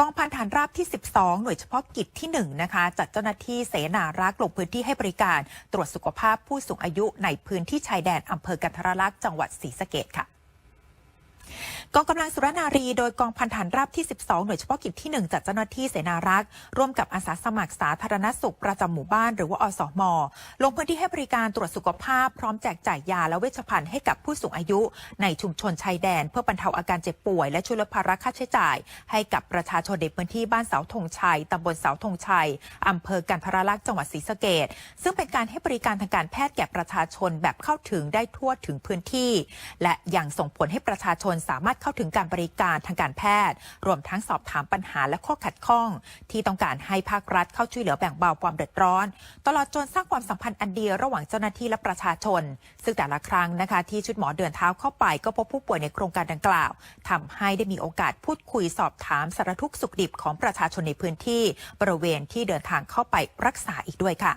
กองพันฐานราบที่ 12 หน่วยเฉพาะกิจที่ 1 นะคะ จัดเจ้าหน้าที่เสนารักษ์ลงพื้นที่ให้บริการ ตรวจสุขภาพผู้สูงอายุในพื้นที่ชายแดนอำเภอกันทรลักษณ์จังหวัดศรีสะเกดค่ะ กองกำลังสุรนารี โดยกองพันฐานราบที่ 12 หน่วยเฉพาะกิจที่ 1จัดเจ้าหน้าที่เสนารักษ์ ร่วมกับอาสาสมัครสาธารณสุขประจำหมู่บ้านหรือว่าอสม ลงพื้นที่ให้บริการตรวจสุขภาพ พร้อมแจกจ่ายยาและเวชภัณฑ์ให้กับผู้สูงอายุ ในชุมชนชายแดน เพื่อบรรเทาอาการเจ็บป่วย และช่วยลดภาระค่าใช้จ่าย ให้กับประชาชนในพื้นที่บ้านเสาธงชัยตำบลเสาธงชัยอำเภอกันทรลักษณ์จังหวัดศรีสะเกษซึ่งเป็นการให้บริการทางการแพทย์แก่ประชาชนแบบเข้าถึงได้ทั่วถึงพื้นที่ และยังส่งผลให้ประชาชนสามารถเข้าถึงการบริการทางการแพทย์ รวมทั้งสอบถามปัญหาและข้อขัดข้อง ที่ต้องการให้ภาครัฐเข้าช่วยเหลือแบ่งเบาความเดือดร้อน ตลอดจนสร้างความสัมพันธ์อันดีระหว่างเจ้าหน้าที่และประชาชน ซึ่งแต่ละครั้งนะคะที่ชุดหมอเดินเท้าเข้าไปก็พบผู้ป่วยในโครงการดังกล่าวทำให้ได้มีโอกาสพูดคุยสอบถามสารทุกข์สุขดิบของประชาชนในพื้นที่ บริเวณที่เดินทางเข้าไปรักษาอีกด้วยค่ะ